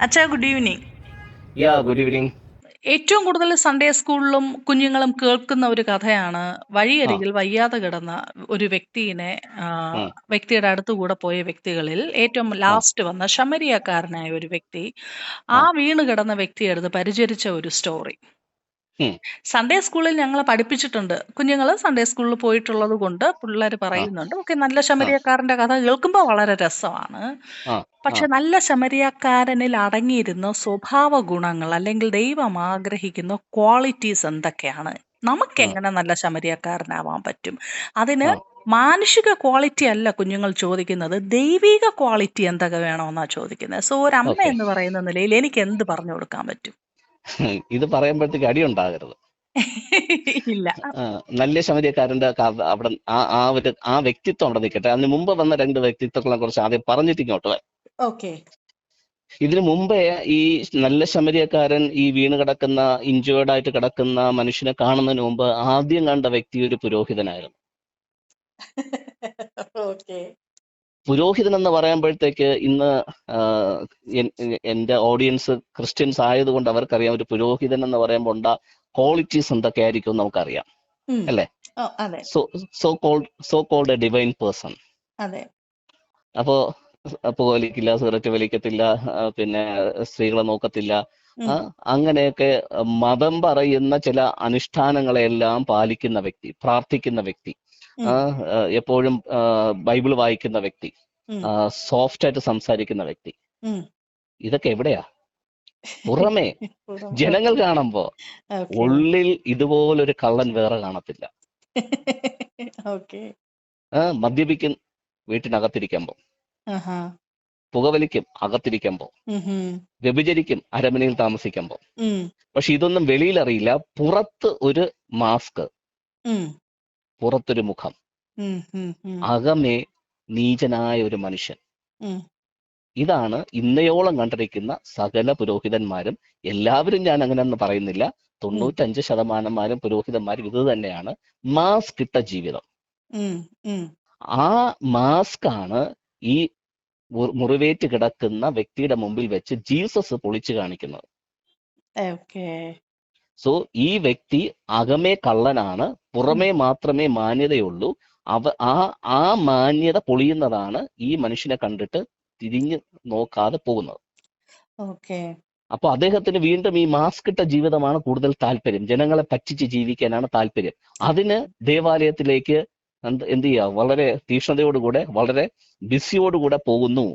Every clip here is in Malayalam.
അച്ഛാ good evening yeah good evening ഏറ്റവും കൂടുതൽ സൺഡേ സ്കൂളിലും കുഞ്ഞുങ്ങളും കേൾക്കുന്ന ഒരു കഥയാണ്. വഴിയരികിൽ വയ്യാതെ കിടന്ന ഒരു വ്യക്തിയെ വ്യക്തിയുടെ അടുത്ത് കൂടെ പോയ വ്യക്തികളിൽ ഏറ്റവും ലാസ്റ്റ് വന്ന ശമരിയക്കാരനായ ഒരു വ്യക്തി ആ. വീണ് കിടന്ന വ്യക്തിയെടുത്ത് പരിചരിച്ച ഒരു സ്റ്റോറി. സൺഡേ സ്കൂളിൽ ഞങ്ങളെ പഠിപ്പിച്ചിട്ടുണ്ട്. കുഞ്ഞുങ്ങൾ സൺഡേ സ്കൂളിൽ പോയിട്ടുള്ളത് കൊണ്ട് പിള്ളേർ പറയുന്നുണ്ട്. ഓക്കെ നല്ല ശമരിയക്കാരന്റെ കഥ കേൾക്കുമ്പോൾ വളരെ രസമാണ്. പക്ഷെ നല്ല ശമരിയക്കാരനിൽ അടങ്ങിയിരുന്ന സ്വഭാവ ഗുണങ്ങൾ അല്ലെങ്കിൽ ദൈവം ആഗ്രഹിക്കുന്ന ക്വാളിറ്റീസ് എന്തൊക്കെയാണ്? നമുക്ക് എങ്ങനെ നല്ല ശമരിയക്കാരനാവാൻ പറ്റും? അതിന് മാനുഷിക ക്വാളിറ്റി അല്ല കുഞ്ഞുങ്ങൾ ചോദിക്കുന്നത്. ദൈവിക ക്വാളിറ്റി എന്തൊക്കെ വേണമെന്നാണ് ചോദിക്കുന്നത്. സോ ഒരു അമ്മ എന്ന് പറയുന്ന നിലയിൽ എനിക്ക് എന്ത് പറഞ്ഞു കൊടുക്കാൻ പറ്റും? ഇത് പറയുമ്പോഴത്തേക്ക് അടി ഉണ്ടാകരുത് ഇല്ല നല്ല ശമരിയക്കാരന്റെ അവിടെ ആ ആ ഒരു ആ വ്യക്തിത്വം അവിടെ നിൽക്കട്ടെ. അതിന് മുമ്പ് വന്ന രണ്ട് വ്യക്തിത്വങ്ങളെ കുറിച്ച് ആദ്യം പറഞ്ഞിട്ട് ഇങ്ങോട്ട്. ഓക്കെ. ഇതിനു മുമ്പേ ഈ നല്ല ശമരിയക്കാരൻ ഈ വീണ് കിടക്കുന്ന ഇഞ്ചേർഡ് ആയിട്ട് കിടക്കുന്ന മനുഷ്യനെ കാണുന്നതിന് മുമ്പ് ആദ്യം കണ്ട വ്യക്തി ഒരു പുരോഹിതനായിരുന്നു. ഓക്കെ. പുരോഹിതൻ എന്ന് പറയുമ്പോഴത്തേക്ക് ഇന്ന് എന്റെ എന്റെ ഓഡിയൻസ് ക്രിസ്ത്യൻസ് ആയതുകൊണ്ട് അവർക്കറിയാം ഒരു പുരോഹിതൻ എന്ന് പറയുമ്പോൾ ഉണ്ടാ ക്വാളിറ്റീസ് എന്തൊക്കെയായിരിക്കും എന്ന് നമുക്കറിയാം. അല്ലേ? So so called so called a divine person അപ്പോ അപ്പോ വലിക്കില്ല സിഗരറ്റ് വലിക്കത്തില്ല പിന്നെ സ്ത്രീകളെ നോക്കത്തില്ല. അങ്ങനെയൊക്കെ മതം പറയുന്ന ചില അനുഷ്ഠാനങ്ങളെല്ലാം പാലിക്കുന്ന വ്യക്തി പ്രാർത്ഥിക്കുന്ന വ്യക്തി. എപ്പോഴും ബൈബിൾ വായിക്കുന്ന വ്യക്തി സോഫ്റ്റ് ആയിട്ട് സംസാരിക്കുന്ന വ്യക്തി. ഇതൊക്കെ എവിടെയാ? പുറമേ. ജനങ്ങൾ കാണുമ്പോ ഉള്ളിൽ ഇതുപോലൊരു കള്ളൻ വേറെ കാണത്തില്ല. മദ്യപിക്കും വീട്ടിനകത്തിരിക്കുമ്പോ. പുകവലിക്കും അകത്തിരിക്കുമ്പോ. വ്യഭിചരിക്കും അരമനയിൽ താമസിക്കുമ്പോ. പക്ഷെ ഇതൊന്നും വെളിയിൽ അറിയില്ല പുറത്ത് ഒരു മാസ്ക്. പുറത്തൊരു മുഖം. അകമേ നീചനായ ഒരു മനുഷ്യൻ. ഇതാണ് ഇന്നയോളം കണ്ടിരിക്കുന്ന സകല പുരോഹിതന്മാരും. എല്ലാവരും ഞാൻ അങ്ങനെ ഒന്നും പറയുന്നില്ല. തൊണ്ണൂറ്റഞ്ച് ശതമാനന്മാരും പുരോഹിതന്മാരും ഇത് തന്നെയാണ് മാസ്ക് ഇട്ട ജീവിതം. ആ മാസ്ക് ആണ് ഈ മുറിവേറ്റ് കിടക്കുന്ന വ്യക്തിയുടെ മുമ്പിൽ വെച്ച് ജീസസ് പൊളിച്ചു കാണിക്കുന്നത്. ഓക്കെ. സോ ഈ വ്യക്തി അകമേ കള്ളനാണ് പുറമേ മാത്രമേ മാന്യതയുള്ളൂ. അവ ആ ആ മാന്യത പൊളിയുന്നതാണ് ഈ മനുഷ്യനെ കണ്ടിട്ട് തിരിഞ്ഞു നോക്കാതെ പോകുന്നത്. ഓക്കെ. അപ്പൊ അദ്ദേഹത്തിന് വീണ്ടും ഈ മാസ്ക് ഇട്ട ജീവിതമാണ് കൂടുതൽ താല്പര്യം. ജനങ്ങളെ പറ്റിച്ച് ജീവിക്കാനാണ് താല്പര്യം. അതിന് ദേവാലയത്തിലേക്ക് എന്ത് എന്ത് ചെയ്യുക? വളരെ തീക്ഷ്ണതയോടുകൂടെ വളരെ ബിസിയോടുകൂടെ പോകുന്നു.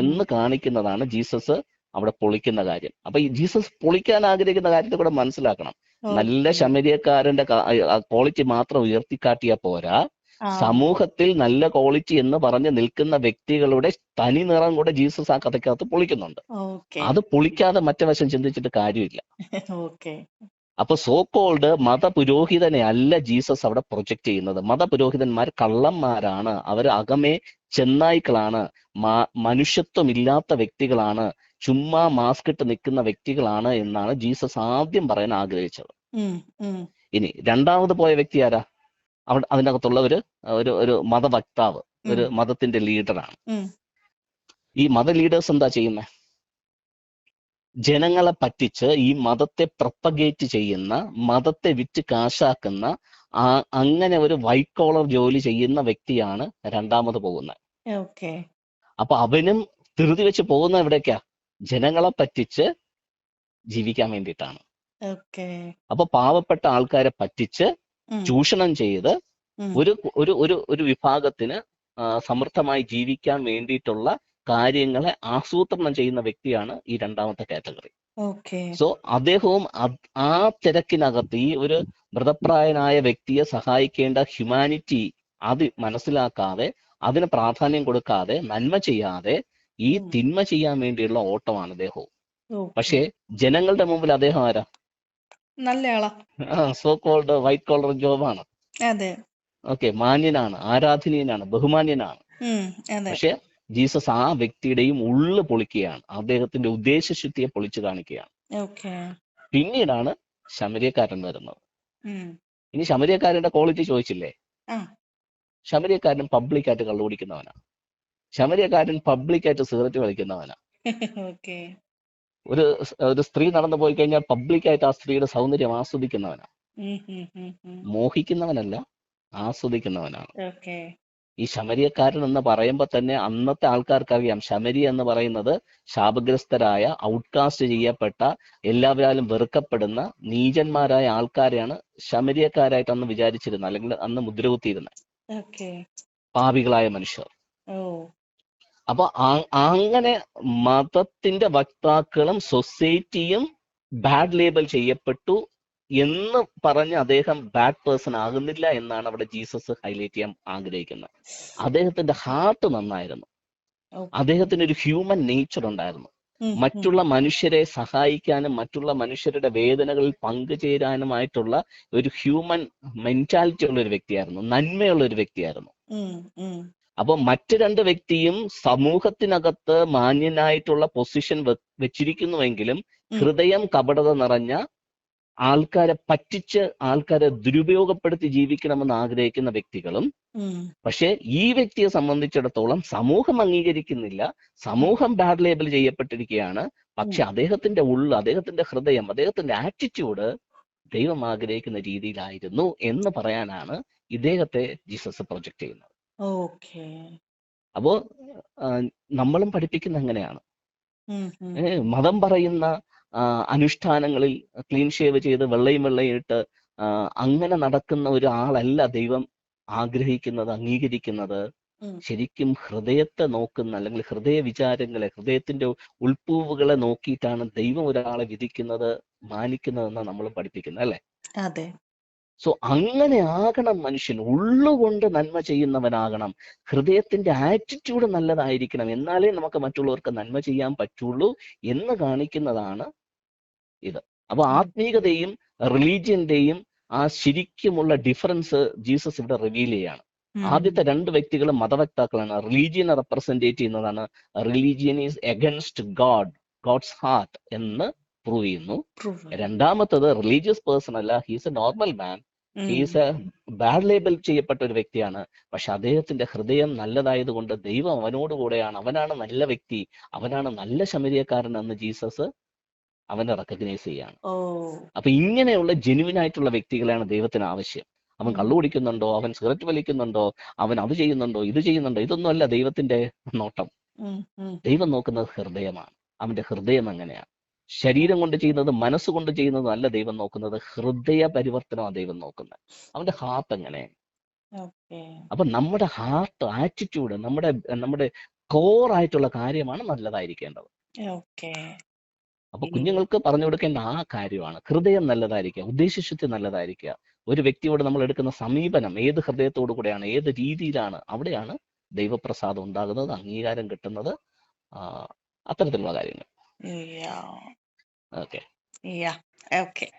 എന്ന് കാണിക്കുന്നതാണ് ജീസസ് അവിടെ പൊളിക്കുന്ന കാര്യം. അപ്പൊ ഈ ജീസസ് പൊളിക്കാൻ ആഗ്രഹിക്കുന്ന കാര്യത്തെ കൂടെ മനസ്സിലാക്കണം. നല്ല ശമരിയക്കാരന്റെ ക്വാളിറ്റി മാത്രം ഉയർത്തിക്കാട്ടിയ പോരാ. സമൂഹത്തിൽ നല്ല ക്വാളിറ്റി എന്ന് പറഞ്ഞ് നിൽക്കുന്ന വ്യക്തികളുടെ തനി നിറം കൂടെ ജീസസ് ആ കഥയ്ക്കകത്ത് പൊളിക്കുന്നുണ്ട്. അത് പൊളിക്കാതെ മറ്റേ വശം ചിന്തിച്ചിട്ട് കാര്യമില്ല. അപ്പൊ സോ കോൾഡ് മതപുരോഹിതനെ അല്ല ജീസസ് അവിടെ പ്രൊജക്ട് ചെയ്യുന്നത്. മതപുരോഹിതന്മാർ കള്ളന്മാരാണ്. അവർ അകമേ ചെന്നായ്ക്കളാണ്. മനുഷ്യത്വം മനുഷ്യത്വമില്ലാത്ത വ്യക്തികളാണ്. ചുമ്മാ മാസ്ക് ഇട്ട് നിൽക്കുന്ന വ്യക്തികളാണ് എന്നാണ് ജീസസ് ആദ്യം പറയാൻ ആഗ്രഹിച്ചത്. ഇനി രണ്ടാമത് പോയ വ്യക്തി ആരാ? അവിടെ അതിനകത്തുള്ള ഒരു ഒരു ഒരു മതവക്താവ് ഒരു മതത്തിന്റെ ലീഡറാണ്. ഈ മത ലീഡേഴ്സ് എന്താ ചെയ്യുന്നത് ജനങ്ങളെ പറ്റിച്ച് ഈ മതത്തെ പ്രൊപ്പഗേറ്റ് ചെയ്യുന്ന മതത്തെ വിറ്റ് കാശാക്കുന്ന അങ്ങനെ ഒരു വൈറ്റ് കോളർ ജോലി ചെയ്യുന്ന വ്യക്തിയാണ് രണ്ടാമത് പോകുന്നത്. അപ്പൊ അവനും ധൃതി വെച്ച് പോകുന്ന എവിടേക്കാ? ജനങ്ങളെ പറ്റിച്ച് ജീവിക്കാൻ വേണ്ടിയിട്ടാണ്. അപ്പൊ പാവപ്പെട്ട ആൾക്കാരെ പറ്റിച്ച് ചൂഷണം ചെയ്ത് ഒരു ഒരു ഒരു ഒരു വിഭാഗത്തിന് സമൃദ്ധമായി ജീവിക്കാൻ വേണ്ടിയിട്ടുള്ള കാര്യങ്ങളെ ആസൂത്രണം ചെയ്യുന്ന വ്യക്തിയാണ് ഈ രണ്ടാമത്തെ കാറ്റഗറി. സോ അദ്ദേഹവും ആ തിരക്കിനകത്ത് ഈ ഒരു മൃതപ്രായനായ വ്യക്തിയെ സഹായിക്കേണ്ട ഹ്യൂമാനിറ്റി അത് മനസ്സിലാക്കാതെ അതിന് പ്രാധാന്യം കൊടുക്കാതെ നന്മ ചെയ്യാതെ ഈ തിന്മ ചെയ്യാൻ വേണ്ടിയുള്ള ഓട്ടമാണ് അദ്ദേഹവും. പക്ഷേ ജനങ്ങളുടെ മുമ്പിൽ അദ്ദേഹം ആരാ? നല്ലയാളാ. സോ കോൾഡ് വൈറ്റ് കോളർ ജോബാണ് അതെ. ഓക്കെ മാന്യനാണ് ആരാധനീയനാണ് ബഹുമാന്യനാണ്. പക്ഷെ ജീസസ് ആ വ്യക്തിയുടെയും ഉള്ളു പൊളിക്കുകയാണ്. അദ്ദേഹത്തിന്റെ ഉദ്ദേശശുദ്ധിയെ പൊളിച്ചു കാണിക്കുകയാണ്. പിന്നീടാണ് ശമരിയക്കാരൻ വരുന്നത്. ഇനി ശമരിയക്കാരന്റെ ക്വാളിറ്റി ചോദിച്ചില്ലേ. ശമരിയക്കാരൻ പബ്ലിക്കായിട്ട് കള്ളുകുടിക്കുന്നവനാ ശമരിയക്കാരൻ പബ്ലിക്കായിട്ട് സിഗരറ്റ് വലിക്കുന്നവനാ. ഓക്കെ. ഒരു ഒരു സ്ത്രീ നടന്നു പോയി കഴിഞ്ഞാൽ പബ്ലിക്കായിട്ട് ആ സ്ത്രീയുടെ സൗന്ദര്യം ആസ്വദിക്കുന്നവനാണ്. മോഹിക്കുന്നവനല്ല ആസ്വദിക്കുന്നവനാണ്. ഈ ശമരിയക്കാരൻ എന്ന് പറയുമ്പോൾ തന്നെ അന്നത്തെ ആൾക്കാർക്കറിയാം. ശമരി എന്ന് പറയുന്നത് ശാപഗ്രസ്തരായ ഔട്ട്കാസ്റ്റ് ചെയ്യപ്പെട്ട എല്ലാവരാലും വെറുക്കപ്പെടുന്ന നീചന്മാരായ ആൾക്കാരെയാണ് ശമരിയക്കാരായിട്ട് അന്ന് വിചാരിച്ചിരുന്നത്. അല്ലെങ്കിൽ അന്ന് മുദ്രകുത്തിയിരുന്നത്. പാപികളായ മനുഷ്യർ. അപ്പൊ അങ്ങനെ മതത്തിന്റെ വക്താക്കളും സൊസൈറ്റിയും ബാഡ് ലേബൽ ചെയ്യപ്പെട്ടു എന്ന് പറഞ്ഞ് അദ്ദേഹം ബാഡ് പേഴ്സൺ ആകുന്നില്ല എന്നാണ് അവിടെ ജീസസ് ഹൈലൈറ്റ് ചെയ്യാൻ ആഗ്രഹിക്കുന്നത്. അദ്ദേഹത്തിന്റെ ഹാർട്ട് നന്നായിരുന്നു. അദ്ദേഹത്തിന് ഒരു ഹ്യൂമൻ നേച്ചർ ഉണ്ടായിരുന്നു. മറ്റുള്ള മനുഷ്യരെ സഹായിക്കാനും മറ്റുള്ള മനുഷ്യരുടെ വേദനകളിൽ പങ്കുചേരാനുമായിട്ടുള്ള ഒരു ഹ്യൂമൻ മെന്റാലിറ്റി ഉള്ള ഒരു വ്യക്തിയായിരുന്നു. നന്മയുള്ള ഒരു വ്യക്തിയായിരുന്നു. ഉം, ഉം. അപ്പൊ മറ്റു രണ്ട് വ്യക്തിയും സമൂഹത്തിനകത്ത് മാന്യനായിട്ടുള്ള പൊസിഷൻ വെച്ചിരിക്കുന്നുവെങ്കിലും ഹൃദയം കപടത നിറഞ്ഞ ആൾക്കാരെ പറ്റിച്ച് ആൾക്കാരെ ദുരുപയോഗപ്പെടുത്തി ജീവിക്കണമെന്ന് ആഗ്രഹിക്കുന്ന വ്യക്തികളും പക്ഷേ ഈ വ്യക്തിയെ സംബന്ധിച്ചിടത്തോളം സമൂഹം അംഗീകരിക്കുന്നില്ല സമൂഹം ബാഡ് ലേബൽ ചെയ്യപ്പെട്ടിരിക്കുകയാണ്. പക്ഷെ അദ്ദേഹത്തിന്റെ ഉള്ള് അദ്ദേഹത്തിന്റെ ഹൃദയം അദ്ദേഹത്തിന്റെ ആറ്റിറ്റ്യൂഡ് ദൈവം ആഗ്രഹിക്കുന്ന രീതിയിലായിരുന്നു എന്ന് പറയാനാണ് ഇദ്ദേഹത്തെ ജീസസ് പ്രൊജക്ട് ചെയ്യുന്നത്. ഓക്കെ. അപ്പോ നമ്മളും പഠിപ്പിക്കുന്ന അങ്ങനെയാണ്. ഉം, ഉം. ഏ, മതം പറയുന്ന അനുഷ്ഠാനങ്ങളിൽ ക്ലീൻ ഷേവ് ചെയ്ത് വെള്ളയും വെള്ളയും ഇട്ട് അങ്ങനെ നടക്കുന്ന ഒരാളല്ല ദൈവം ആഗ്രഹിക്കുന്നത് അംഗീകരിക്കുന്നത്. ഉം. ശരിക്കും ഹൃദയത്തെ നോക്കുന്ന അല്ലെങ്കിൽ ഹൃദയ വിചാരങ്ങളെ ഹൃദയത്തിന്റെ ഉൾപ്പൂവുകളെ നോക്കിയിട്ടാണ് ദൈവം ഒരാളെ വിധിക്കുന്നത് മാനിക്കുന്നതെന്നാണ് നമ്മൾ പഠിപ്പിക്കുന്നത് അല്ലെ? അതെ. സോ അങ്ങനെ ആകണം മനുഷ്യൻ. ഉള്ളുകൊണ്ട് നന്മ ചെയ്യുന്നവനാകണം. ഹൃദയത്തിന്റെ ആറ്റിറ്റ്യൂഡ് നല്ലതായിരിക്കണം. എന്നാലേ നമുക്ക് മറ്റുള്ളവർക്ക് നന്മ ചെയ്യാൻ പറ്റുള്ളൂ എന്ന് കാണിക്കുന്നതാണ് ഇത്. അപ്പൊ ആത്മീകതയും റിലീജിയന്റെയും ആ ശരിക്കുമുള്ള ഡിഫറൻസ് ജീസസ് ഇവിടെ റിവീൽ ചെയ്യാണ്. ആദ്യത്തെ രണ്ട് വ്യക്തികളും മതവക്താക്കളാണ്. റിലീജിയനെ റെപ്രസെന്റേറ്റ് ചെയ്യുന്നതാണ്. Religion is against god god's heart എന്ന് പ്രൂവ്. ചെയ്യുന്നു രണ്ടാമത്തത് റിലീജിയസ് പേഴ്സൺ അല്ല he's a normal man. He's a bad label ചെയ്യപ്പെട്ട ഒരു വ്യക്തിയാണ്. പക്ഷെ അദ്ദേഹത്തിന്റെ ഹൃദയം നല്ലതായതുകൊണ്ട് ദൈവം അവനോട് കൂടെയാണ്. അവനാണ് നല്ല വ്യക്തി. അവനാണ് നല്ല ശമരിയക്കാരൻ എന്ന് ജീസസ് അവനെ റെക്കഗ്നൈസ് ചെയ്യാണ്. അപ്പൊ ഇങ്ങനെയുള്ള ജെനുവിൻ ആയിട്ടുള്ള വ്യക്തികളെയാണ് ദൈവത്തിന് ആവശ്യം. അവൻ. കള്ളു കുടിക്കുന്നുണ്ടോ? അവൻ സിഗരറ്റ് വലിക്കുന്നുണ്ടോ? അവൻ അത് ചെയ്യുന്നുണ്ടോ? ഇത് ചെയ്യുന്നുണ്ടോ? ഇതൊന്നുമല്ല ദൈവത്തിന്റെ നോട്ടം. ദൈവം നോക്കുന്നത് ഹൃദയമാണ്. അവന്റെ ഹൃദയം എങ്ങനെയാണ് ശരീരം കൊണ്ട് ചെയ്യുന്നത് മനസ്സുകൊണ്ട് ചെയ്യുന്നതും അല്ല ദൈവം നോക്കുന്നത്. ഹൃദയ പരിവർത്തനമാണ് ദൈവം നോക്കുന്നത്. അവന്റെ ഹാർട്ട് എങ്ങനെ? അപ്പൊ നമ്മുടെ ഹാർട്ട് ആറ്റിറ്റ്യൂഡ് നമ്മുടെ നമ്മുടെ കോർ ആയിട്ടുള്ള കാര്യമാണ് നല്ലതായിരിക്കേണ്ടത്. അപ്പൊ കുഞ്ഞുങ്ങൾക്ക് പറഞ്ഞു കൊടുക്കേണ്ട ആ കാര്യമാണ്. ഹൃദയം നല്ലതായിരിക്കുക ഉദ്ദേശശുദ്ധി നല്ലതായിരിക്കുക. ഒരു വ്യക്തിയോട് നമ്മൾ എടുക്കുന്ന സമീപനം ഏത് ഹൃദയത്തോടു കൂടെയാണ് ഏത് രീതിയിലാണ് അവിടെയാണ് ദൈവപ്രസാദം ഉണ്ടാകുന്നത് അംഗീകാരം കിട്ടുന്നത്. അത്തരത്തിലുള്ള കാര്യങ്ങൾ. Yeah. Okay. Yeah. Okay.